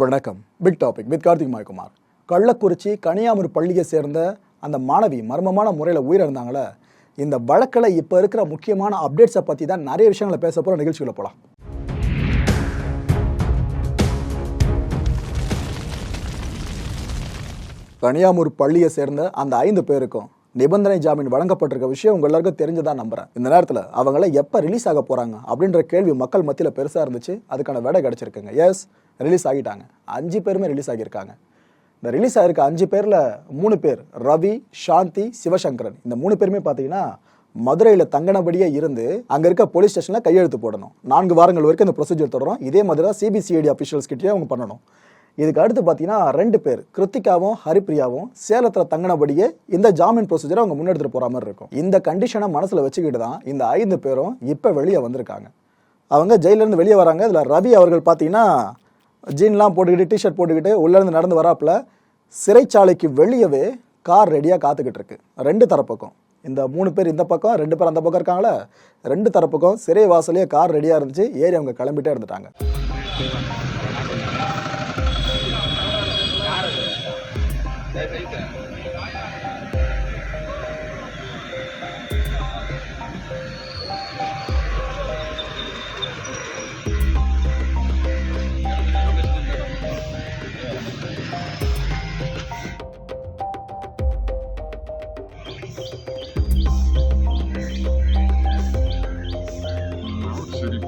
வணக்கம். Big topic with Karthik மாய்குமார். Kallakurichi Kaniyamur பள்ளியை சேர்ந்த அந்த மாணவி மர்மமான முறையில் உயிரிழந்தாங்களே. இந்த வழக்கில் இப்போ இருக்கிற முக்கியமான அப்டேட்ஸை பற்றி தான் நிறைய விஷயங்களை பேச போகிற நிகழ்ச்சிகளை போகலாம் கனியாமூர் பள்ளியை சேர்ந்த அந்த ஐந்து பேருக்கும் நிபந்தனை ஜாமீன் வழங்கப்பட்டிருக்க விஷயம் உங்க எல்லாருக்கும் தெரிஞ்சதா நம்புறேன். இந்த நேரத்தில் அவங்கள எப்போ ரிலீஸ் ஆக போறாங்க அப்படின்ற கேள்வி மக்கள் மத்தியில் பெருசாக இருந்துச்சு. அதுக்கான விடை கிடைச்சிருக்குங்க. எஸ் ரிலீஸ் ஆகிட்டாங்க. அஞ்சு பேருமே ரிலீஸ் ஆகியிருக்காங்க. இந்த ரிலீஸ் ஆகிருக்க அஞ்சு பேரில் மூணு பேர் ரவி சாந்தி சிவசங்கரன். இந்த மூணு பேருமே பார்த்தீங்கன்னா மதுரையில் தங்கினபடியே இருந்து அங்கே இருக்க போலீஸ் ஸ்டேஷனில் கையெழுத்து போடணும். நான்கு வாரங்கள் வரைக்கும் இந்த ப்ரொசீஜர் தொடரும். இதே மாதிரி தான் சிபிசிஐடி அஃபிஷியல்ஸ் கிட்டேயே அவங்க பண்ணணும். இதுக்கு அடுத்து பார்த்தீங்கன்னா ரெண்டு பேர் கிருத்திகாவும் ஹரிப்ரியாவும் சேலத்தில் தங்கினபடியே இந்த ஜாமீன் ப்ரொசீஜரை அவங்க முன்னெடுத்துட்டு போகிற மாதிரி இருக்கும். இந்த கண்டிஷனை மனசில் வச்சுக்கிட்டு தான் இந்த ஐந்து பேரும் இப்போ வெளியே வந்திருக்காங்க. அவங்க ஜெயிலேருந்து வெளியே வராங்க. இதில் ரவி அவர்கள் பார்த்தீங்கன்னா ஜீன்லாம் போட்டுக்கிட்டு டிஷர்ட் போட்டுக்கிட்டு உள்ளேருந்து நடந்து வராப்பில் சிறைச்சாலைக்கு வெளியவே கார் ரெடியாக காத்துக்கிட்டு இருக்கு. ரெண்டு தரப்புக்கும். இந்த மூணு பேர் இந்த பக்கம் ரெண்டு பேர் அந்த பக்கம் இருக்காங்களே ரெண்டு தரப்புக்கும் சிறை வாசலே கார் ரெடியாக இருந்துச்சு. ஏறி அவங்க கிளம்பிட்டே இருந்துட்டாங்க. рік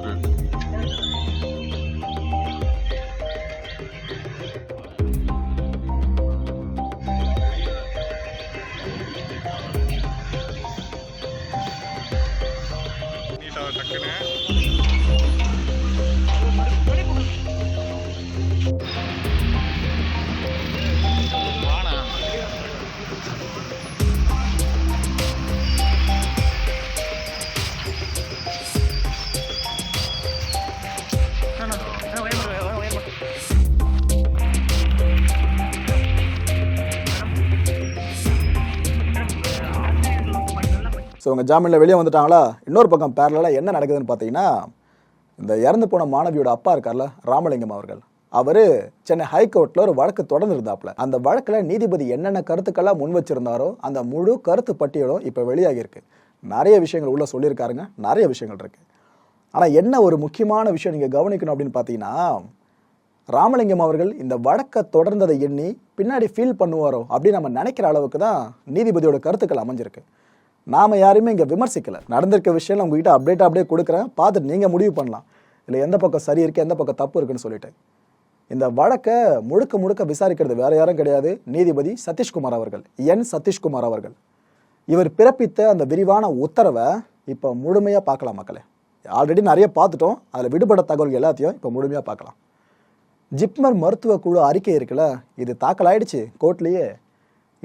ஸோ அவங்க ஜாமீனில் வெளியே வந்துட்டாங்களா? இன்னொரு பக்கம் பேரலாக என்ன நடக்குதுன்னு பார்த்தீங்கன்னா இந்த இறந்து போன மாணவியோட அப்பா இருக்கார்ல ராமலிங்கம் அவர்கள். அவர் சென்னை ஹைகோர்ட்டில் ஒரு வழக்கு தொடர்ந்து இருந்தாப்புல அந்த வழக்கில் நீதிபதி என்னென்ன கருத்துக்கெல்லாம் முன் வச்சிருந்தாரோ அந்த முழு கருத்து பட்டியலும் இப்போ வெளியாகியிருக்கு. நிறைய விஷயங்கள் உள்ளே சொல்லியிருக்காருங்க. நிறைய விஷயங்கள் இருக்குது ஆனால் என்ன ஒரு முக்கியமான விஷயம் நீங்கள் கவனிக்கணும் அப்படின்னு பார்த்தீங்கன்னா ராமலிங்கம் அவர்கள் இந்த வழக்கை தொடர்ந்ததை எண்ணி பின்னாடி ஃபீல் பண்ணுவாரோ அப்படின்னு நம்ம நினைக்கிற அளவுக்கு தான் நீதிபதியோட கருத்துக்கள் அமைஞ்சிருக்கு. நாம யாரையுமே இங்கே விமர்சிக்கல. நடந்திருக்க விஷயம் உங்ககிட்ட அப்டேட் அப்படியே கொடுக்குறேன். பார்த்துட்டு நீங்கள் முடிவு பண்ணலாம். இல்லை எந்த பக்கம் சரி இருக்கு எந்த பக்கம் தப்பு இருக்குன்னு சொல்லிட்டு. இந்த வழக்கை முழுக்க முழுக்க விசாரிக்கிறது வேற யாரும் கிடையாது. நீதிபதி சதீஷ்குமார் அவர்கள் என் சதீஷ்குமார் அவர்கள். இவர் பிறப்பித்த அந்த விரிவான உத்தரவை இப்போ முழுமையாக பார்க்கலாம் மக்களே. ஆல்ரெடி நிறைய பார்த்துட்டோம். அதில் விடுபட தகவல் எல்லாத்தையும் இப்போ முழுமையாக பார்க்கலாம். ஜிப்மர் மருத்துவ குழு அறிக்கை இருக்குல்ல இது தாக்கல் ஆயிடுச்சு கோர்ட்லேயே.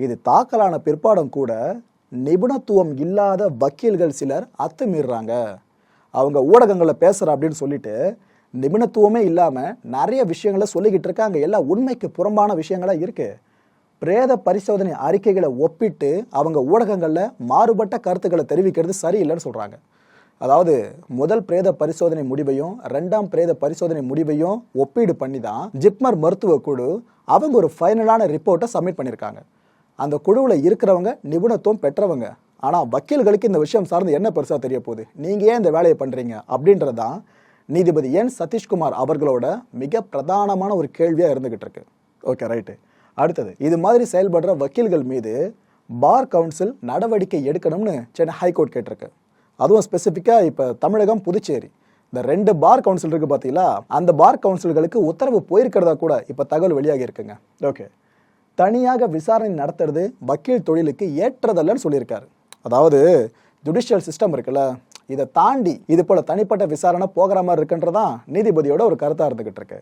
இது தாக்கலான பிற்பாடும் கூட நிபுணத்துவம் இல்லாத வக்கீல்கள் சிலர் அத்துமீறுறாங்க. அவங்க ஊடகங்களில் பேசுற அப்படின்னு சொல்லிட்டு நிபுணத்துவமே இல்லாமல் நிறைய விஷயங்களை சொல்லிக்கிட்டு இருக்காங்க. எல்லாம் உண்மைக்கு புறம்பான விஷயங்களா இருக்கு. பிரேத பரிசோதனை அறிக்கைகளை ஒப்பிட்டு அவங்க ஊடகங்களில் மாறுபட்ட கருத்துக்களை தெரிவிக்கிறது சரியில்லைன்னு சொல்றாங்க. அதாவது முதல் பிரேத பரிசோதனை முடிவையும் ரெண்டாம் பிரேத பரிசோதனை முடிவையும் ஒப்பீடு பண்ணி தான் ஜிப்மர் மருத்துவ குழு அவங்க ஒரு ஃபைனலான ரிப்போர்ட்டை சப்மிட் பண்ணியிருக்காங்க அந்த குழுவில் இருக்கிறவங்க நிபுணத்துவம் பெற்றவங்க. ஆனால் வக்கீல்களுக்கு இந்த விஷயம் சார்ந்து என்ன பெருசாக தெரிய போகுது? நீங்கள் ஏன் இந்த வேலையை பண்ணுறீங்க அப்படின்றதான் நீதிபதி என். சதீஷ்குமார் அவர்களோட மிக பிரதானமான ஒரு கேள்வியாக இருந்துகிட்டு இருக்கு. ஓகே ரைட்டு அடுத்தது இது மாதிரி செயல்படுற வக்கீல்கள் மீது பார் கவுன்சில் நடவடிக்கை எடுக்கணும்னு சென்னை ஹைகோர்ட் கேட்டிருக்கு. அதுவும் ஸ்பெசிஃபிக்காக இப்போ தமிழகம் புதுச்சேரி. இந்த ரெண்டு பார் கவுன்சில் இருக்குது பார்த்தீங்களா அந்த பார் கவுன்சில்களுக்கு உத்தரவு போயிருக்கிறதா கூட இப்போ தகவல் வெளியாகி இருக்குங்க. ஓகே தனியாக விசாரணை நடத்துறது வக்கீல் தொழிலுக்கு ஏற்றதல்லன்னு சொல்லியிருக்காரு. அதாவது ஜுடிஷியல் சிஸ்டம் இருக்குல்ல இதை தாண்டி இது போல தனிப்பட்ட விசாரணை போகிற மாதிரி இருக்குன்றதான் நீதிபதியோட ஒரு கருத்தாக இருந்துகிட்டு இருக்கு.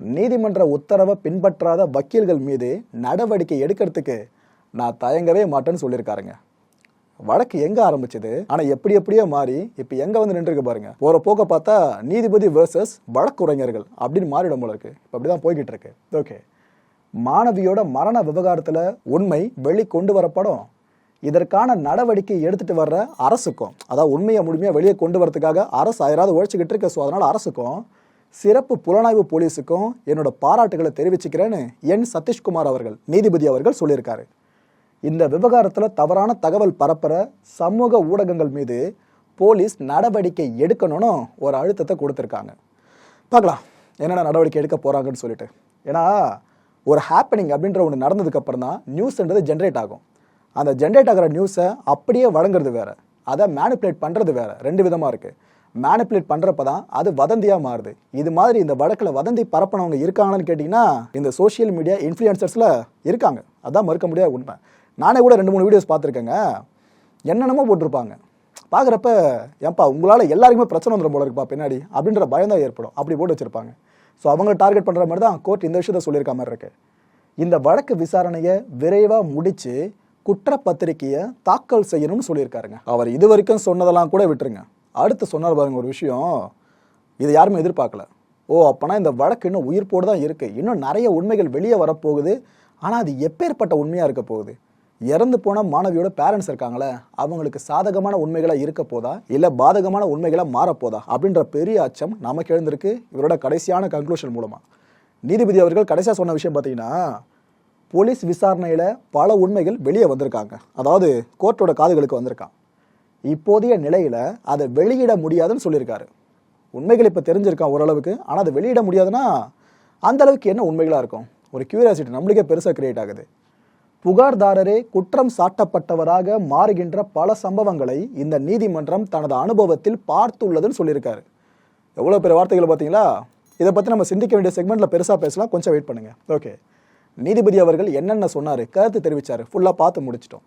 நீதிமன்ற உத்தரவை பின்பற்றாத வக்கீல்கள் மீது நடவடிக்கை எடுக்கிறதுக்கு நான் தயங்கவே மாட்டேன்னு சொல்லியிருக்காருங்க. வழக்கு எங்க ஆரம்பிச்சது? ஆனா எப்படி எப்படியோ மாறி இப்ப எங்க வந்து நின்றுருக்கு பாருங்க. போற போக்க பார்த்தா நீதிபதி வேர்சஸ் வழக்குரைஞர்கள் அப்படின்னு மாறிடும் போல இருக்கு. இப்ப அப்படிதான் போய்கிட்டு இருக்கு. ஓகே மாணவியோட மரண விவகாரத்தில் உண்மை வெளி கொண்டு வரப்படும். இதற்கான நடவடிக்கை எடுத்துட்டு வர்ற அரசுக்கும் அதாவது உண்மையை முழுமையாக வெளியே கொண்டு வரதுக்காக அரசு யாராவது உழைச்சிக்கிட்டு இருக்க? ஸோ அதனால் அரசுக்கும் சிறப்பு புலனாய்வு போலீஸுக்கும் என்னோட பாராட்டுகளை தெரிவிச்சுக்கிறேன்னு என் சதீஷ்குமார் அவர்கள் நீதிபதி அவர்கள் சொல்லியிருக்காரு. இந்த விவகாரத்தில் தவறான தகவல் பரப்புற சமூக ஊடகங்கள் மீது போலீஸ் நடவடிக்கை எடுக்கணும்னு ஒரு அழுத்தத்தை கொடுத்துருக்காங்க. பார்க்கலாம் என்னென்ன நடவடிக்கை எடுக்க போகிறாங்கன்னு சொல்லிட்டு. ஏன்னா ஒரு ஹேப்பனிங் அப்படின்ற ஒன்று நடந்ததுக்கு அப்புறம் தான் நியூஸ்ன்றது ஜென்ரேட் ஆகும். அந்த ஜென்ரேட் ஆகிற நியூஸை அப்படியே வழங்குறது வேறு. அதை மேனிப்புலேட் பண்ணுறது வேறு. ரெண்டு விதமாக இருக்குது மேனிப்புலேட் பண்ணுறப்ப தான் அது வதந்தியாக மாறுது. இது மாதிரி இந்த வழக்கில் வதந்தி பரப்பினவங்க இருக்காங்களான்னு கேட்டிங்கன்னா இந்த சோஷியல் மீடியா இன்ஃப்ளூயன்சர்ஸில் இருக்காங்க. அதான் மறுக்க முடியாத உண்மை. நானே கூட ரெண்டு மூணு வீடியோஸ் பார்த்துருக்கேங்க. என்னென்னமோ போட்டிருப்பாங்க. பார்க்குறப்ப ஏன்பா உங்களால் எல்லாருக்குமே பிரச்சனை வந்துடும் போல இருக்குப்பா பின்னாடி. அப்படின்ற பயம் தான் ஏற்படும். அப்படி போட்டு வச்சுருப்பாங்க. ஸோ அவங்க டார்கெட் பண்ணுற மாதிரி தான் கோர்ட் இந்த விஷயத்த சொல்லியிருக்க மாதிரி இருக்கு. இந்த வழக்கு விசாரணையை விரைவாக முடித்து குற்றப்பத்திரிக்கையை தாக்கல் செய்யணும்னு சொல்லியிருக்காருங்க. அவர் இது வரைக்கும் சொன்னதெல்லாம் கூட விட்டுருங்க. அடுத்து சொன்னார் பாருங்க ஒரு விஷயம். இது யாருமே எதிர்பார்க்கல. ஓ அப்போனா இந்த வழக்கு இன்னும் உயிர்ப்போடு தான் இருக்குது இன்னும் நிறைய உண்மைகள் வெளியே வரப்போகுது. ஆனால் அது எப்பேற்பட்ட உண்மையாக இருக்க போகுது? இறந்து போன மாணவியோட பேரண்ட்ஸ் இருக்காங்களே அவங்களுக்கு சாதகமான உண்மைகளாக இருக்க போதா? இல்லை பாதகமான உண்மைகளாக மாறப்போதா அப்படின்ற பெரிய அச்சம் நமக்கு எழுந்திருக்கு இவரோட கடைசியான கன்க்ளூஷன் மூலமாக நீதிபதி அவர்கள் கடைசியாக சொன்ன விஷயம் பார்த்தீங்கன்னா போலீஸ் விசாரணையில் பல உண்மைகள் வெளியே வந்திருக்காங்க. அதாவது கோர்ட்டோட காதுகளுக்கு வந்திருக்கான். இப்போதைய நிலையில் அதை வெளியிட முடியாதுன்னு சொல்லியிருக்காரு. உண்மைகள் இப்போ தெரிஞ்சிருக்கான் ஓரளவுக்கு. ஆனால் அதை வெளியிட முடியாதுன்னா அந்த அளவுக்கு என்ன உண்மைகளாக இருக்கும்? ஒரு கியூரியாசிட்டி நம்மளுக்கே பெருசாக கிரியேட் ஆகுது. புகார்தாரரே குற்றம் சாட்டப்பட்டவராக மாறுகின்ற பல சம்பவங்களை இந்த நீதிமன்றம் தனது அனுபவத்தில் பார்த்துள்ளதுன்னு சொல்லியிருக்காரு. எவ்வளோ பெரிய வார்த்தைகள் பார்த்தீங்களா? இதை பற்றி நம்ம சிந்திக்க வேண்டிய செக்மெண்ட்டில் பெருசாக பேசலாம். கொஞ்சம் வெயிட் பண்ணுங்க. ஓகே நீதிபதி அவர்கள் என்னென்ன சொன்னார்? கருத்து தெரிவித்தார் ஃபுல்லாக பார்த்து முடிச்சிட்டோம்.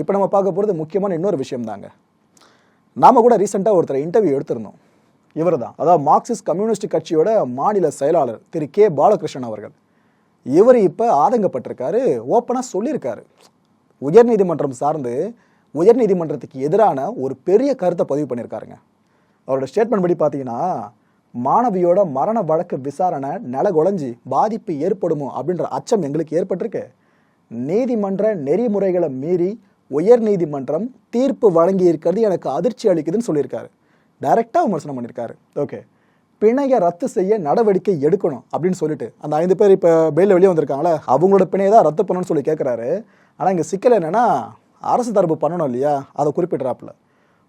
இப்போ நம்ம பார்க்க போகிறது முக்கியமான இன்னொரு விஷயம் தாங்க. நாம கூட ரீசெண்டாக ஒருத்தர் இன்டர்வியூ எடுத்திருந்தோம். இவர் தான் அதாவது மார்க்சிஸ்ட் கம்யூனிஸ்ட் கட்சியோட மாநில செயலாளர் திரு கே. பாலகிருஷ்ணன் அவர்கள். இவர் இப்போ ஆதங்கப்பட்டிருக்காரு ஓப்பனாக சொல்லியிருக்காரு. உயர்நீதிமன்றம் சார்ந்து உயர்நீதிமன்றத்துக்கு எதிரான ஒரு பெரிய கருத்தை பதிவு பண்ணியிருக்காருங்க. அவரோட ஸ்டேட்மெண்ட் படி பார்த்தீங்கன்னா மாணவியோட மரண வழக்கு விசாரணை நிலகுலைஞ்சி பாதிப்பு ஏற்படுமோ அப்படின்ற அச்சம் எங்களுக்கு ஏற்பட்டிருக்கு. நீதிமன்ற நெறிமுறைகளை மீறி உயர் நீதிமன்றம் தீர்ப்பு வழங்கி இருக்கிறது எனக்கு அதிர்ச்சி அளிக்குதுன்னு சொல்லியிருக்காரு. டைரெக்டாக விமர்சனம் பண்ணியிருக்காரு. ஓகே பிணையை ரத்து செய்ய நடவடிக்கை எடுக்கணும் அப்படின்னு சொல்லிட்டு. அந்த ஐந்து பேர் இப்போ பெயிலில் வெளியே வந்திருக்காங்களே அவங்களோட பிணையை தான் ரத்து பண்ணணும்னு சொல்லி கேட்குறாரு ஆனால் இங்கே சிக்கல் என்னென்னா அரசு தரப்பு பண்ணணும் இல்லையா? அதை குறிப்பிட்றாப்புல.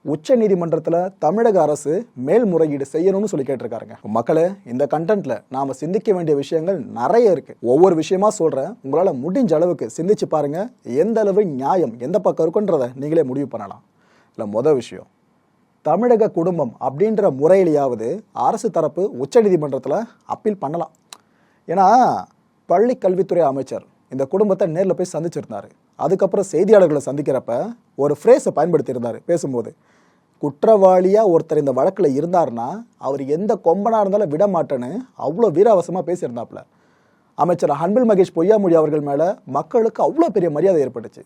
உச்ச நீதிமன்றத்தில் தமிழக அரசு மேல்முறையீடு செய்யணும்னு சொல்லி கேட்டிருக்காருங்க. மக்களே இந்த கண்டென்ட்ல நாம் சிந்திக்க வேண்டிய விஷயங்கள் நிறைய இருக்கு. ஒவ்வொரு விஷயமா சொல்கிறேன் உங்களால் முடிஞ்ச அளவுக்கு சிந்திச்சு பாருங்க. எந்த அளவு நியாயம் எந்த பக்கம் இருக்குன்றதை நீங்களே முடிவு பண்ணலாம். இல்லை மொதல் விஷயம். தமிழக குடும்பம் அப்படின்ற முறையிலேயாவது அரசு தரப்பு உச்சநீதிமன்றத்தில் அப்பீல் பண்ணலாம். ஏன்னா பள்ளி கல்வித்துறை அமைச்சர் இந்த குடும்பத்தை நேரில் போய் சந்திச்சிருந்தாரு. அதுக்கப்புறம் செய்தியாளர்களை சந்திக்கிறப்ப ஒரு ஃப்ரேஸை பயன்படுத்தியிருந்தார் பேசும்போது. குற்றவாளியாக ஒருத்தர் இந்த வழக்கில் இருந்தார்னா அவர் எந்த கொம்பனாக இருந்தாலும் விட மாட்டேன்னு அவ்வளோ வீராவசமாக பேசியிருந்தாப்புல. அமைச்சர் அன்பில் மகேஷ் பொய்யாமொழி அவர்கள் மேலே மக்களுக்கு அவ்வளோ பெரிய மரியாதை ஏற்பட்டுச்சு.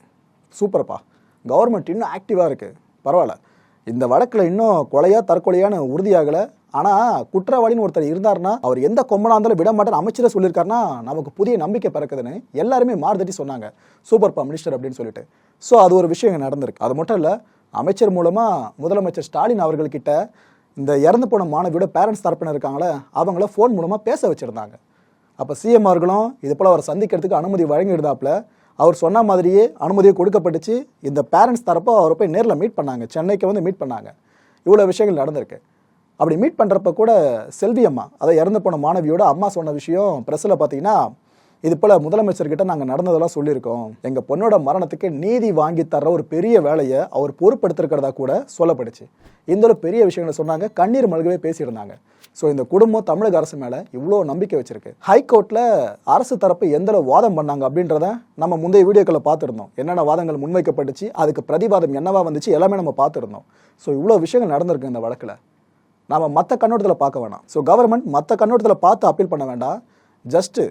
சூப்பர்ப்பா. கவர்மெண்ட் இன்னும் ஆக்டிவாக இருக்குது பரவாயில்ல. இந்த வழக்கில் இன்னும் கொலையா தற்கொலையான்னு உறுதியாகலை ஆனால் குற்றவாளின்னு ஒருத்தர் இருந்தார்னா அவர் எந்த கொம்பனா இருந்தாலும் விட மாட்டார் அமைச்சரை சொல்லியிருக்காருன்னா நமக்கு புதிய நம்பிக்கை பிறக்குதுன்னு எல்லாருமே மாறுதட்டி சொன்னாங்க. சூப்பர்ப்பா மினிஸ்டர் அப்படின்னு சொல்லிட்டு. ஸோ அது ஒரு விஷயம் நடந்திருக்கு. அது மட்டும் இல்லை அமைச்சர் மூலமாக முதலமைச்சர் ஸ்டாலின் அவர்கள்கிட்ட இந்த இறந்து போன மாணவியோட பேரண்ட்ஸ் தரப்பினர் இருக்காங்களே அவங்கள ஃபோன் மூலமாக பேச வச்சுருந்தாங்க. அப்போ சிஎம் அவர்களும் இது போல் அவரை சந்திக்கிறதுக்கு அனுமதி வழங்கியிருந்தாப்புல அவர் சொன்ன மாதிரியே அனுமதியை கொடுக்கப்பட்டுச்சு. இந்த பேரண்ட்ஸ் தரப்போ அவரை போய் நேரில் மீட் பண்ணாங்க. சென்னைக்கு வந்து மீட் பண்ணாங்க. இவ்வளோ விஷயங்கள் நடந்திருக்கு. அப்படி மீட் பண்ணுறப்ப கூட செல்வி அம்மா அதை இறந்து போன மாணவியோட அம்மா சொன்ன விஷயம் ப்ரெஸ்ஸில் பார்த்தீங்கன்னா இது போல் முதலமைச்சர்கிட்ட நாங்கள் நடந்ததெல்லாம் சொல்லியிருக்கோம். எங்கள் பொண்ணோட மரணத்துக்கு நீதி வாங்கி தர்ற ஒரு பெரிய வேலையை அவர் பொறுப்பெடுத்திருக்கிறதா கூட சொல்லப்படுச்சு இந்த பெரிய விஷயங்களை சொன்னாங்க. கண்ணீர் மல்கவே பேசியிருந்தாங்க. ஸோ இந்த குடும்பம் தமிழக அரசு மேலே இவ்வளோ நம்பிக்கை வச்சிருக்கு. ஹைகோர்ட்டில் அரசு தரப்பு எந்தளவு வாதம் பண்ணாங்க அப்படின்றத நம்ம முந்தைய வீடியோக்களை பார்த்துருந்தோம். என்னென்ன வாதங்கள் முன்வைக்கப்பட்டுச்சு அதுக்கு பிரதிவாதம் என்னவா வந்துச்சு எல்லாமே நம்ம பார்த்துருந்தோம். ஸோ இவ்வளோ விஷயங்கள் நடந்திருக்கு இந்த வழக்கில். நாம் மற்ற கண்ணோட்டத்தில் பார்க்க வேணாம். ஸோ கவர்மெண்ட் மற்ற கண்ணோட்டத்தில் பார்த்து அப்பீல் பண்ண வேண்டாம். ஜஸ்ட்டு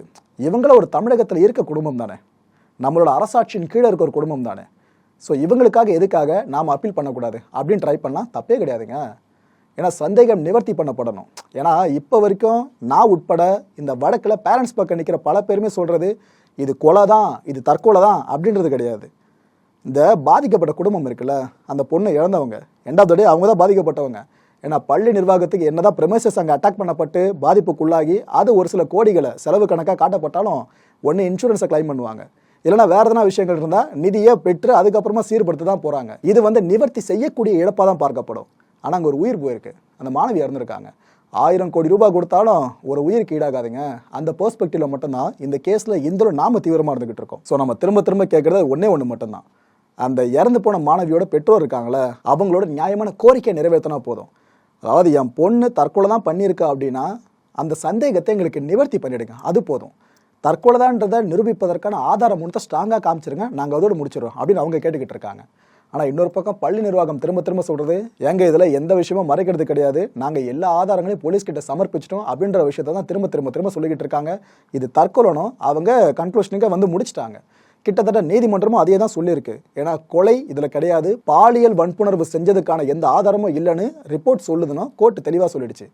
இவங்கள ஒரு தமிழகத்தில் இருக்க குடும்பம் தானே. நம்மளோட அரசாட்சியின் கீழே இருக்க ஒரு குடும்பம் தானே. ஸோ இவங்களுக்காக எதுக்காக நாம் அப்பீல் பண்ணக்கூடாது? அப்படின்னு ட்ரை பண்ணால் தப்பே கிடையாதுங்க. ஏன்னா சந்தேகம் நிவர்த்தி பண்ணப்படணும். ஏன்னா இப்போ வரைக்கும் நான் உட்பட இந்த வழக்கில் பேரண்ட்ஸ் பக்கம் நிற்கிற பல பேருமே சொல்கிறது இது கொலை தான் இது தற்கொலை தான் அப்படின்றது கிடையாது. இந்த பாதிக்கப்பட்ட குடும்பம் இருக்குல்ல அந்த பொண்ணு இழந்தவங்க ரெண்டாவது அவங்க தான் பாதிக்கப்பட்டவங்க. ஏன்னா பள்ளி நிர்வாகத்துக்கு என்னதான் ப்ரெமிசஸ் அங்கே அட்டாக் பண்ணப்பட்டு பாதிப்புக்குள்ளாகி அது ஒரு சில கோடிகளை செலவு கணக்காக காட்டப்பட்டாலும் ஒன்று இன்சூரன்ஸை கிளைம் பண்ணுவாங்க. இல்லைனா வேறு எதனா விஷயங்கள் இருந்தால் நிதியை பெற்று அதுக்கப்புறமா சீர்படுத்த தான் போகிறாங்க இது வந்து நிவர்த்தி செய்யக்கூடிய இழப்பாக தான் பார்க்கப்படும். ஆனால் அங்கே ஒரு உயிர் போயிருக்கு. அந்த மாணவி இறந்துருக்காங்க. ஆயிரம் கோடி ரூபாய் கொடுத்தாலும் ஒரு உயிருக்கு ஈடாகாதுங்க. அந்த பெர்ஸ்பெக்டிவ்ல மட்டும்தான் இந்த கேஸில் இந்தளவு நாம தீவிரமாக இருந்துகிட்டு இருக்கோம். ஸோ நம்ம திரும்ப திரும்ப கேட்குறது ஒன்றே ஒன்று மட்டும்தான். அந்த இறந்து போன மாணவியோட பெற்றோர் இருக்காங்களே அவங்களோட நியாயமான கோரிக்கை நிறைவேற்றினா போதும். அதாவது என் பொண்ணு தற்கொலை தான் பண்ணியிருக்கா அப்படின்னா அந்த சந்தேகத்தை எங்களுக்கு நிவர்த்தி பண்ணிடுங்க. அது போதும். தற்கொலைதான்றதை நிரூபிப்பதற்கான ஆதாரம் மட்டும் ஸ்ட்ராங்காக காமிச்சிருங்க. நாங்கள் அதோடு முடிச்சிடுறோம் அப்படின்னு அவங்க கேட்டுக்கிட்டு இருக்காங்க. ஆனால் இன்னொரு பக்கம் பள்ளி நிர்வாகம் திரும்ப திரும்ப சொல்கிறது எங்க இதில் எந்த விஷயமும் மறைக்கிறது கிடையாது நாங்கள் எல்லா ஆதாரங்களையும் போலீஸ்கிட்ட சமர்ப்பிச்சிட்டோம் அப்படின்ற விஷயத்தை தான் திரும்ப திரும்ப திரும்ப சொல்லிக்கிட்டு இருக்காங்க. இது தற்கொலைனும். அவங்க கன்க்ளூஷனுக்கு வந்து முடிச்சிட்டாங்க. கிட்டத்தட்ட நீதிமன்றமும் அதே தான் சொல்லியிருக்கு. ஏன்னா கொலை இதில் கிடையாது. பாலியல் வன்புணர்வு செஞ்சதுக்கான எந்த ஆதாரமும் இல்லைன்னு ரிப்போர்ட் சொல்லுதுன்னா கோர்ட் தெளிவாக சொல்லிடுச்சு.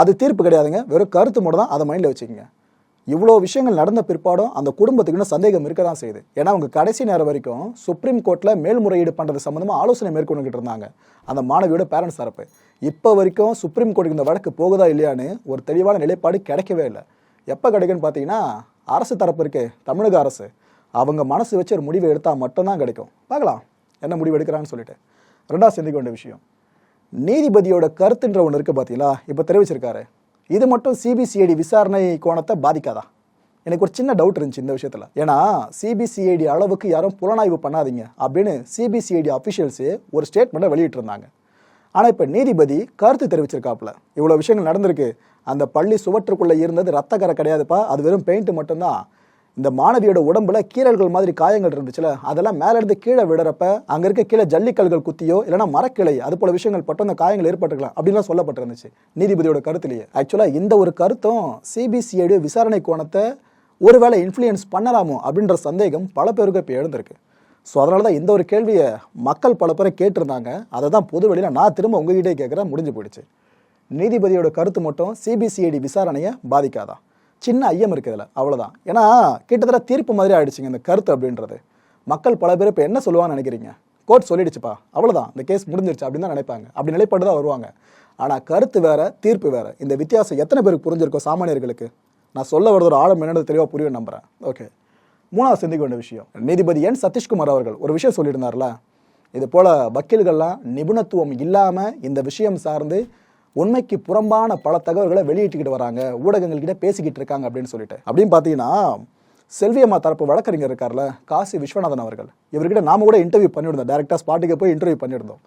அது தீர்ப்பு கிடையாதுங்க. வெறும் கருத்து மட்டும் தான் அதை மைண்டில் வச்சுக்கோங்க. இவ்வளோ விஷயங்கள் நடந்த பிற்பாடும் அந்த குடும்பத்துக்கு இன்னும் சந்தேகம் இருக்க தான் செய்யுது. ஏன்னா அவங்க கடைசி நேரம் வரைக்கும் சுப்ரீம் கோர்ட்டில் மேல்முறையீடு பண்ணுறது சம்மந்தமாக ஆலோசனை மேற்கொண்டுகிட்டு இருந்தாங்க. அந்த மாணவியோட பேரண்ட்ஸ் தரப்பு இப்போ வரைக்கும் சுப்ரீம் கோர்ட்டுக்கு இந்த வழக்கு போகுதா இல்லையான்னு ஒரு தெளிவான நிலைப்பாடு கிடைக்கவே இல்லை. எப்போ கிடைக்குன்னு பார்த்தீங்கன்னா அரசு தரப்பு இருக்கே தமிழக அரசு. அவங்க மனசு வச்சு ஒரு முடிவு எடுத்தால் மட்டும்தான் கிடைக்கும். பார்க்கலாம். என்ன முடிவு எடுக்கிறான்னு சொல்லிட்டு. ரெண்டாவது சிந்திக்க வேண்டிய விஷயம். நீதிபதியோட கருத்துன்ற ஒன்று இருக்குது பார்த்தீங்களா இப்போ தெரிவிச்சிருக்காரு. இது மட்டும் சிபிசிஐடி விசாரணை கோணத்தை பாதிக்காதா? எனக்கு ஒரு சின்ன டவுட் இருந்துச்சு இந்த விஷயத்தில். ஏன்னா சிபிசிஐடி அளவுக்கு யாரும் புலனாய்வு பண்ணாதீங்க அப்படின்னு சிபிசிஐடி அஃபிஷியல்ஸு ஒரு ஸ்டேட்மெண்ட்டை வெளியிட்டிருந்தாங்க. ஆனால் இப்போ நீதிபதி கருத்து தெரிவிச்சிருக்காப்புல. இவ்வளோ விஷயங்கள் நடந்திருக்கு. அந்த பள்ளி சுவற்றுக்குள்ளே இருந்தது ரத்த கரை கிடையாதுப்பா. அது வெறும் பெயிண்ட் மட்டும்தான். இந்த மாணவியோட உடம்புல கீறல்கள் மாதிரி காயங்கள் இருந்துச்சுல அதெல்லாம் மேலேருந்து கீழே விடுறப்ப அங்கே இருக்க கீழே ஜல்லிக்கல்கள் குத்தியோ இல்லைன்னா மரக்கிளை அது போல விஷயங்கள் பட்டு அந்த காயங்கள் ஏற்பட்டுக்கலாம் அப்படின்லாம் சொல்லப்பட்டிருந்துச்சு நீதிபதியோட கருத்துலேயே. ஆக்சுவலாக இந்த ஒரு கருத்தும் சிபிசிஐடி விசாரணை கோணத்தை ஒருவேளை இன்ஃப்ளூயன்ஸ் பண்ணலாமோ அப்படின்ற சந்தேகம் பல பேருக்கு இப்போ எழுந்திருக்கு. ஸோ அதனால தான் இந்த ஒரு கேள்வியை மக்கள் பல பேரை கேட்டிருந்தாங்க. அதை தான் பொது வெளியில் நான் திரும்ப உங்ககிட்டே கேட்குறேன் முடிஞ்சு போயிடுச்சு. நீதிபதியோட கருத்து மட்டும் சிபிசிஐடி விசாரணையை பாதிக்காதா? சின்ன ஐயம் இருக்குது இதில் அவ்வளோதான் ஏன்னா கிட்டத்தட்ட தீர்ப்பு மாதிரி ஆயிடுச்சுங்க இந்த கருத்து அப்படின்றது. மக்கள் பல பேர் இப்போ என்ன சொல்லுவாங்கன்னு நினைக்கிறீங்க? கோர்ட் சொல்லிடுச்சுப்பா அவ்வளோதான் இந்த கேஸ் முடிஞ்சிருச்சு அப்படின்னு தான் நினைப்பாங்க. அப்படி நிலைப்பாடு தான் வருவாங்க. ஆனால் கருத்து வேறு தீர்ப்பு வேறு. இந்த வித்தியாசம் எத்தனை பேருக்கு புரிஞ்சிருக்கோ சாமானியர்களுக்கு? நான் சொல்ல வரது ஒரு ஆழம் என்னது தெளிவாக புரியும் நம்புகிறேன் ஓகே மூணாவது சிந்திக்க வேண்டிய விஷயம். நீதிபதி என். சதீஷ்குமார் அவர்கள் ஒரு விஷயம் சொல்லியிருந்தார்ல இது போல் வக்கீல்கள்லாம் நிபுணத்துவம் இல்லாமல் இந்த விஷயம் சார்ந்து உண்மைக்கு புறம்பான பல தகவல்களை வெளியிட்டுக்கிட்டு வராங்க. ஊடகங்கள்கிட்ட பேசிக்கிட்டு இருக்காங்க அப்படின்னு சொல்லிட்டு. அப்படின்னு பார்த்தீங்கன்னா செல்வியம்மா தரப்பு வழக்கறிஞர் இருக்கார்ல காசி விஸ்வநாதன் அவர்கள். இவர்கிட்ட நாம கூட இன்டர்வியூ பண்ணியிருந்தோம். டேரெக்டாக ஸ்பாட்டுக்கு போய் இன்டர்வியூ பண்ணியிருந்தோம்.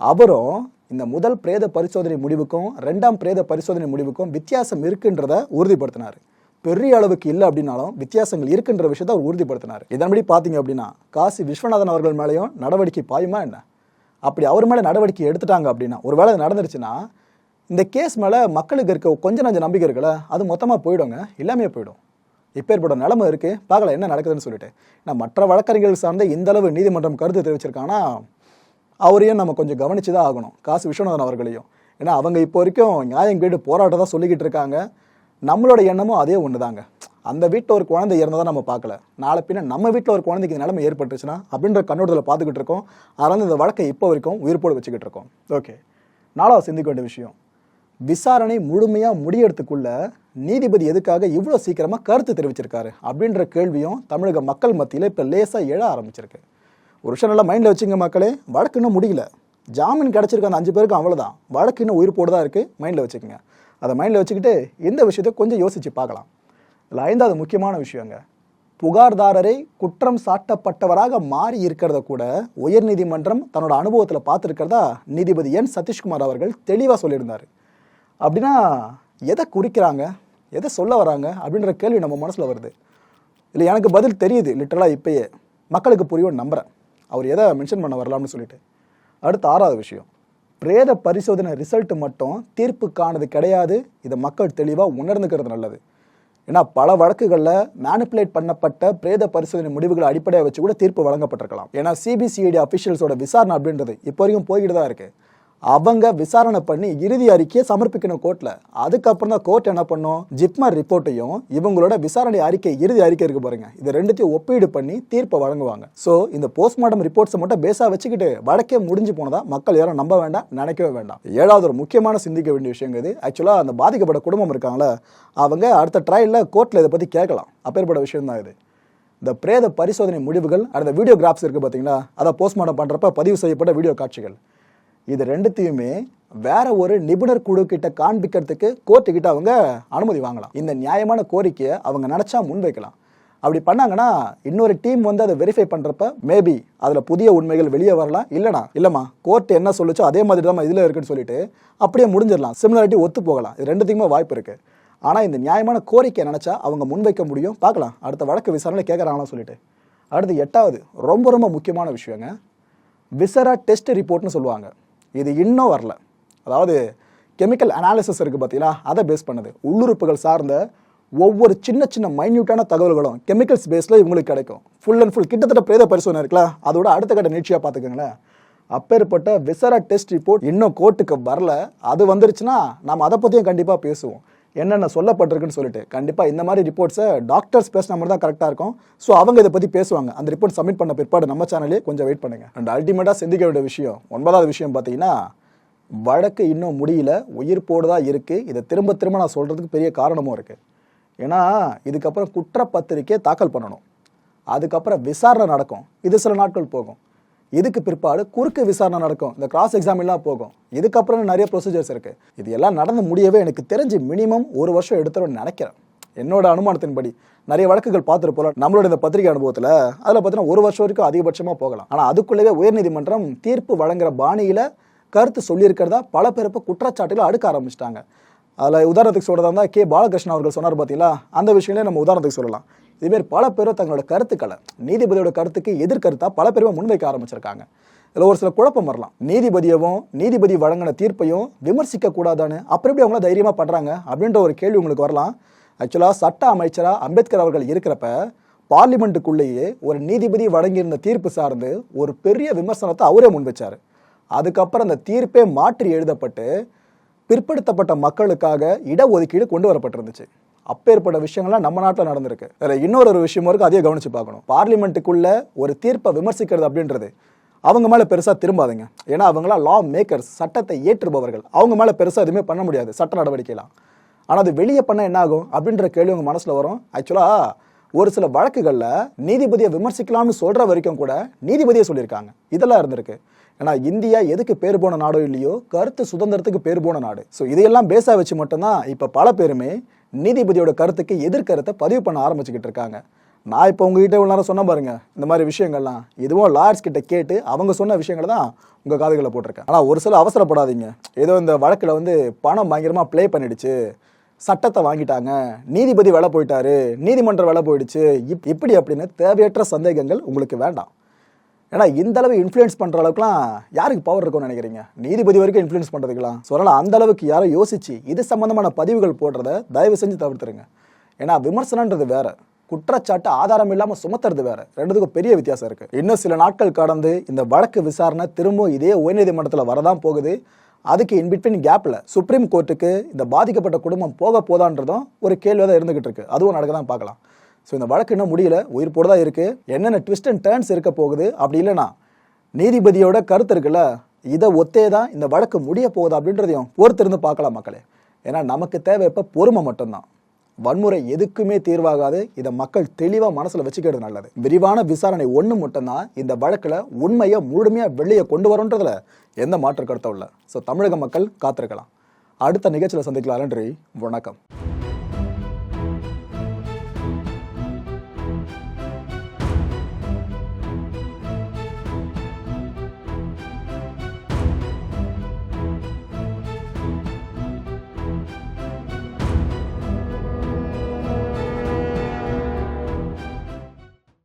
அவரும் இந்த முதல் பிரேத பரிசோதனை முடிவுக்கும் ரெண்டாம் பிரேத பரிசோதனை முடிவுக்கும் வித்தியாசம் இருக்குன்றத உறுதிப்படுத்தினார். பெரிய அளவுக்கு இல்லை அப்படின்னாலும் வித்தியாசங்கள் இருக்குன்ற விஷயத்த அவர் உறுதிப்படுத்தினார் இதன்படி பார்த்தீங்க அப்படின்னா காசி விஸ்வநாதன் அவர்கள் மேலேயும் நடவடிக்கை பாயுமா என்ன? அப்படி அவர் மேலே நடவடிக்கை எடுத்துட்டாங்க அப்படின்னா ஒரு வேளை நடந்துருச்சுன்னா இந்த கேஸ் மேலே மக்களுக்கு இருக்க கொஞ்ச நஞ்ச நம்பிக்கை இருக்குல்ல அது மொத்தமாக போயிடுங்க. எல்லாமே போயிடும். இப்பேற்பட்ட நிலமை இருக்குது பார்க்கல என்ன நடக்குதுன்னு சொல்லிட்டு. நான் மற்ற வழக்கறிஞர்கள் சார்ந்த இந்த அளவு நீதிமன்றம் கருத்து தெரிவிச்சிருக்காங்கன்னா அவரையும் நம்ம கொஞ்சம் கவனித்து தான் ஆகணும். காசு விஸ்வநாதன் அவர்களையும். ஏன்னா அவங்க இப்போ வரைக்கும் நியாயம் கேட்டு போராட்டம் தான் சொல்லிக்கிட்டு இருக்காங்க. நம்மளோட எண்ணமும் அதே ஒன்று தாங்க அந்த வீட்டில் ஒரு குழந்தை இறந்ததை நம்ம பார்க்கல. நாளை பின்ன நம்ம வீட்டில் ஒரு குழந்தைக்கு இந்த நிலைமை ஏற்பட்டுச்சுன்னா அப்படின்ற கண்ணோட்டத்தில் பார்த்துக்கிட்டு இருக்கோம். அதனால் இந்த வழக்கை இப்போ வரைக்கும் உயிர்ப்போடு வச்சுக்கிட்டு இருக்கோம். ஓகே நாலாவது சிந்திக்க வேண்டிய விஷயம். விசாரணை முழுமையாக முடியறதுக்குள்ள நீதிபதி எதுக்காக இவ்வளோ சீக்கிரமாக கருத்து தெரிவிச்சிருக்காரு அப்படின்ற கேள்வியும் தமிழக மக்கள் மத்தியில் இப்போ லேசாக எழ ஆரம்பிச்சிருக்கு. ஒரு விஷயம் நல்லா மைண்டில் வச்சுங்க மக்களே வழக்கு இன்னும் முடியல. ஜாமீன் கிடச்சிருக்க அந்த அஞ்சு பேருக்கு அவ்வளோதான் வழக்கு இன்னும் உயிர்ப்போடு தான் இருக்குது மைண்டில் வச்சுக்கோங்க. அதை மைண்டில் வச்சுக்கிட்டு இந்த விஷயத்தை கொஞ்சம் யோசித்து பார்க்கலாம். இதில் ஐந்தாவது முக்கியமான விஷயங்க. புகார்தாரரை குற்றம் சாட்டப்பட்டவராக மாறி இருக்கிறத கூட உயர்நீதிமன்றம் தன்னோட அனுபவத்தில் பார்த்துருக்கிறதா நீதிபதி என் சதீஷ்குமார் அவர்கள் தெளிவாக சொல்லியிருந்தார். அப்படின்னா எதை குறிக்கிறாங்க? எதை சொல்ல வராங்க? அப்படின்ற கேள்வி நம்ம மனசில் வருது. இல்லை எனக்கு பதில் தெரியுது லிட்டரலாக இப்பயே. மக்களுக்கு புரியும் நம்புகிறேன் அவர் எதை மென்ஷன் பண்ண வரலாம்னு சொல்லிட்டு. அடுத்து ஆறாவது விஷயம். பிரேத பரிசோதனை ரிசல்ட் மட்டும் தீர்ப்புக்கானது கிடையாது. இதை மக்கள் தெளிவாக உணர்ந்துக்கிறது நல்லது. ஏன்னா பல வழக்குகளில் மேனிப்புலேட் பண்ணப்பட்ட பிரேத பரிசோதனை முடிவுகளை அடிப்படையாக வச்சு கூட தீர்ப்பு வழங்கப்பட்டிருக்கலாம். ஏன்னா சிபிசிஐடி அஃபிஷியல்ஸோட விசாரணை அப்படின்றது இப்போ வரைக்கும் போய்கிட்டு தான் இருக்குது அவங்க விசாரணை பண்ணி இறுதி அறிக்கையை சமர்ப்பிக்கணும் கோர்ட்ல. அதுக்கப்புறம் தான் கோர்ட் என்ன பண்ணும்? ஜிப்மர் ரிப்போர்ட்டையும் இவங்களோட விசாரணை அறிக்கை இறுதி அறிக்கை இருக்க பாருங்க. இது ரெண்டுத்தையும் ஒப்பீடு பண்ணி தீர்ப்பை வழங்குவாங்க. ஸோ இந்த போஸ்ட்மார்ட்டம் ரிப்போர்ட்ஸை மட்டும் பேஸாக வச்சுக்கிட்டு வழக்கே முடிஞ்சு போனதா மக்கள் யாரும் நம்ப வேண்டாம் நினைக்கவே வேண்டாம். ஏழாவது ஒரு முக்கியமான சிந்திக்க வேண்டிய விஷயம் இது. ஆக்சுவலாக அந்த பாதிக்கப்பட்ட குடும்பம் இருக்காங்களே அவங்க அடுத்த ட்ரையலில் கோர்ட்டில் இதை பற்றி கேட்கலாம். அப்பேற்பட்ட விஷயம் தான் இது. இந்த பிரேத பரிசோதனை முடிவுகள் அந்த வீடியோ கிராஃப்ஸ் இருக்கு பார்த்தீங்களா அதை போஸ்ட்மார்ட்டம் பண்ணுறப்ப பதிவு செய்யப்பட்ட வீடியோ காட்சிகள். இது ரெண்டுத்தையுமே வேற ஒரு நிபுணர் குழு கிட்ட காண்பிக்கிறதுக்கு கோர்ட்டு கிட்ட அவங்க அனுமதி வாங்கலாம். இந்த நியாயமான கோரிக்கையை அவங்க நினைச்சா முன்வைக்கலாம். அப்படி பண்ணாங்கன்னா இன்னொரு டீம் வந்து அதை வெரிஃபை பண்றப்ப மேபி அதுல புதிய உண்மைகள் வெளியே வரலாம். இல்லனா இல்லைம்மா கோர்ட் என்ன சொல்லுச்சோ அதே மாதிரி தான் இதுல இருக்குன்னு சொல்லிட்டு அப்படியே முடிஞ்சிடலாம். சிமிலாரிட்டி ஒத்து போகலாம். இது ரெண்டுத்துக்குமே வாய்ப்பு இருக்கு. ஆனா இந்த நியாயமான கோரிக்கை நினைச்சா அவங்க முன்வைக்க முடியும். பார்க்கலாம். அடுத்த வழக்கு விசாரணை கேட்கறாங்களா சொல்லிட்டு. அடுத்து எட்டாவது ரொம்ப ரொம்ப முக்கியமான விஷயங்க. விசரா டெஸ்ட் ரிப்போர்ட்னு சொல்லுவாங்க. இது இன்னும் வரல. அதாவது கெமிக்கல் அனாலிசிஸ் இருக்குது பார்த்தீங்களா அதை பேஸ் பண்ணுது. உள்ளுறுப்புகள் சார்ந்த ஒவ்வொரு சின்ன சின்ன மைன்யூட்டான தகவல்களும் கெமிக்கல்ஸ் பேஸில் இவங்களுக்கு கிடைக்கும். ஃபுல் அண்ட் ஃபுல் கிட்டத்தட்ட பிரேத பரிசோதனை இருக்குல்ல? அதோட அடுத்த கட்ட நிகழ்ச்சியாக பார்த்துக்கோங்களேன் அப்பேற்பட்ட விசரா டெஸ்ட் ரிப்போர்ட் இன்னும் கோர்ட்டுக்கு வரல. அது வந்துருச்சுன்னா நம்ம அதை பற்றியும் கண்டிப்பாக பேசுவோம். என்னென்ன சொல்லப்பட்டிருக்குன்னு சொல்லிட்டு. கண்டிப்பாக இந்த மாதிரி ரிப்போர்ட்ஸை டாக்டர்ஸ் பேசின மாதிரி தான் கரெக்டாக இருக்கும். ஸோ அவங்க இதை பற்றி பேசுவாங்க. அந்த ரிப்போர்ட் சப்மிட் பண்ண பிற்பாடு நம்ம சேனலே கொஞ்சம் வெயிட் பண்ணுங்கள் அண்ட் அல்டிமேட்டாக சிந்திக்க வேண்டிய விஷயம் ஒன்பதாவது விஷயம் பார்த்தீங்கன்னா வழக்கு இன்னும் முடியல உயிர்ப்போடு தான் இருக்குது இதை திரும்ப திரும்ப நான் சொல்கிறதுக்கு பெரிய காரணமும் இருக்குது ஏன்னா இதுக்கப்புறம் குற்றப்பத்திரிக்கையை தாக்கல் பண்ணணும். அதுக்கப்புறம் விசாரணை நடக்கும். இது சில நாட்கள் போகும். இதுக்கு பிற்பாடு குறுக்கு விசாரணை நடக்கும்? இந்த கிராஸ் எக்ஸாம் எல்லாம் போகும். இதுக்கப்புறம் நிறைய ப்ரொசீஜர்ஸ் இருக்கு. இது எல்லாம் நடந்து முடியவே எனக்கு தெரிஞ்சு மினிமம் ஒரு வருஷம் எடுத்துரும்னு நினைக்கிறேன். என்னோட அனுமானத்தின்படி நிறைய வழக்குகள் பார்த்துருப்போம் நம்மளோட இந்த பத்திரிகை அனுபவத்தில் அதில் பார்த்தீங்கன்னா ஒரு வருஷம் வரைக்கும் அதிகபட்சமாக போகலாம். ஆனால் அதுக்குள்ளேயே உயர்நீதிமன்றம் தீர்ப்பு வழங்குற பாணியில் கருத்து சொல்லியிருக்கிறதா பல பேர் இப்போ குற்றச்சாட்டுகளை அடுக்க ஆரம்பிச்சிட்டாங்க. அதில் உதாரணத்துக்கு சொல்கிறதா இருந்தால் கே. பாலகிருஷ்ணன் அவர்கள் சொன்னார் பார்த்தீங்களா அந்த விஷயங்களே நம்ம உதாரணத்துக்கு சொல்லலாம். இதுமாரி பல பேர் தங்களோட கருத்துக்களை நீதிபதியோட கருத்துக்கு எதிர்கருத்தா பல பேரும் முன்வைக்க ஆரம்பிச்சிருக்காங்க. இதில் ஒரு சில குழப்பம் வரலாம். நீதிபதியவும் நீதிபதி வழங்கின தீர்ப்பையும் விமர்சிக்க கூடாதான்னு அப்புறம் எப்படி அவங்கள தைரியமா பண்றாங்க அப்படின்ற ஒரு கேள்வி உங்களுக்கு வரலாம். ஆக்சுவலாக சட்ட அமைச்சராக அம்பேத்கர் அவர்கள் இருக்கிறப்ப பார்லிமெண்ட்டுக்குள்ளேயே ஒரு நீதிபதி வழங்கியிருந்த தீர்ப்பு சார்ந்து ஒரு பெரிய விமர்சனத்தை அவரே முன்வைச்சார். அதுக்கப்புறம் அந்த தீர்ப்பே மாற்றி எழுதப்பட்டு பிற்படுத்தப்பட்ட மக்களுக்காக இடஒதுக்கீடு கொண்டு வரப்பட்டிருந்துச்சு. அப்பேற்பட்ட விஷயங்கள்லாம் நம்ம நாட்டில் நடந்திருக்கு. அதில் இன்னொரு ஒரு விஷயமும் இருக்கு அதையே கவனிச்சு பார்க்கணும். பார்லிமெண்ட்டுக்குள்ள ஒரு தீர்ப்பை விமர்சிக்கிறது அப்படின்றது அவங்க மேலே பெருசாக திரும்பாதுங்க. ஏன்னா அவங்களாம் லா மேக்கர்ஸ் சட்டத்தை ஏற்றுபவர்கள். அவங்க மேலே பெருசாக எதுவுமே பண்ண முடியாது சட்ட நடவடிக்கைலாம். ஆனால் அது வெளியே பண்ண என்ன ஆகும் அப்படின்ற கேள்வி உங்கள் மனசில் வரும். ஆக்சுவலாக ஒரு சில வழக்குகளில் நீதிபதியை விமர்சிக்கலாம்னு சொல்கிற வரைக்கும் கூட நீதிபதியை சொல்லியிருக்காங்க. இதெல்லாம் இருந்திருக்கு. ஏன்னா இந்தியா எதுக்கு பேர் போன நாடோ இல்லையோ கருத்து சுதந்திரத்துக்கு பேர் போன நாடு. ஸோ இதையெல்லாம் பேஸாக வச்சு மட்டும்தான் இப்போ பல பேருமே நீதிபதியோட கருத்துக்கு எதிர்கருத்தை பதிவு பண்ண ஆரம்பிச்சுக்கிட்டு இருக்காங்க. நான் இப்போ உங்ககிட்ட இவ்வளோ நேரம் சொன்ன பாருங்க இந்த மாதிரி விஷயங்கள்லாம். இதுவும் லாயர்ஸ் கிட்ட கேட்டு அவங்க சொன்ன விஷயங்களை தான் உங்கள் காதுகளை போட்டிருக்கேன். ஆனால் ஒரு சில அவசரப்படாதீங்க. ஏதோ இந்த வழக்கில் வந்து பணம் பயங்கரமாக ப்ளே பண்ணிடுச்சு. சட்டத்தை வாங்கிட்டாங்க. நீதிபதி வேலை போயிட்டாரு. நீதிமன்றம் வேலை போயிடுச்சு. இப் இப்படி அப்படின்னு தேவையற்ற சந்தேகங்கள் உங்களுக்கு வேண்டாம். ஏன்னா இந்த அளவு இன்ஃப்ளூயன்ஸ் பண்ற அளவுக்குலாம் யாருக்கு பவர் இருக்கும்னு நினைக்கிறீங்க? நீதிபதி வரைக்கும் இன்ஃப்ளூயன்ஸ் பண்றதுக்கலாம் ஸோ அதனால அந்த அளவுக்கு யாரும் யோசிச்சு இது சம்பந்தமான பதிவுகள் போடுறத தயவு செஞ்சு தவிர்த்துருங்க. ஏன்னா விமர்சனன்றது வேற. குற்றச்சாட்டு ஆதாரம் இல்லாமல் சுமத்துறது வேற. ரெண்டுத்துக்கும் பெரிய வித்தியாசம் இருக்கு. இன்னும் சில நாட்கள் கடந்து இந்த வழக்கு விசாரணை திரும்பவும் இதே உயர்நீதிமன்றத்தில் வரதான் போகுது. அதுக்கு இன்பிட்வீன் கேப்பில் சுப்ரீம் கோர்ட்டுக்கு இந்த பாதிக்கப்பட்ட குடும்பம் போக போதான்றதும் ஒரு கேள்வி தான் இருந்துகிட்டு இருக்கு. அதுவும் நடக்க தான் பார்க்கலாம். ஸோ இந்த வழக்கு இன்னும் முடியல. உயிர்ப்போடு தான் இருக்குது என்னென்ன ட்விஸ்ட் அண்ட் டேர்ன்ஸ் இருக்க போகுது அப்படி இல்லைன்னா நீதிபதியோட கருத்து இருக்குல்ல இதை ஒத்தே தான் இந்த வழக்கு முடிய போகுது அப்படின்றதையும் பொறுத்திருந்து பார்க்கலாம் மக்களே. ஏன்னா நமக்கு தேவை இப்போ பொறுமை மட்டும்தான். வன்முறை எதுக்குமே தீர்வாகாது. இதை மக்கள் தெளிவாக மனசில் வச்சுக்கிறது நல்லது. விரிவான விசாரணை ஒன்று மட்டும்தான் இந்த வழக்கில் உண்மையை முழுமையாக வெளியே கொண்டு வரும்ன்றதுல எந்த மாற்று கருத்தும் இல்லை. ஸோ தமிழக மக்கள் காத்திருக்கலாம். அடுத்த நிகழ்ச்சியில் சந்திக்கலாம் நன்றி. வணக்கம்.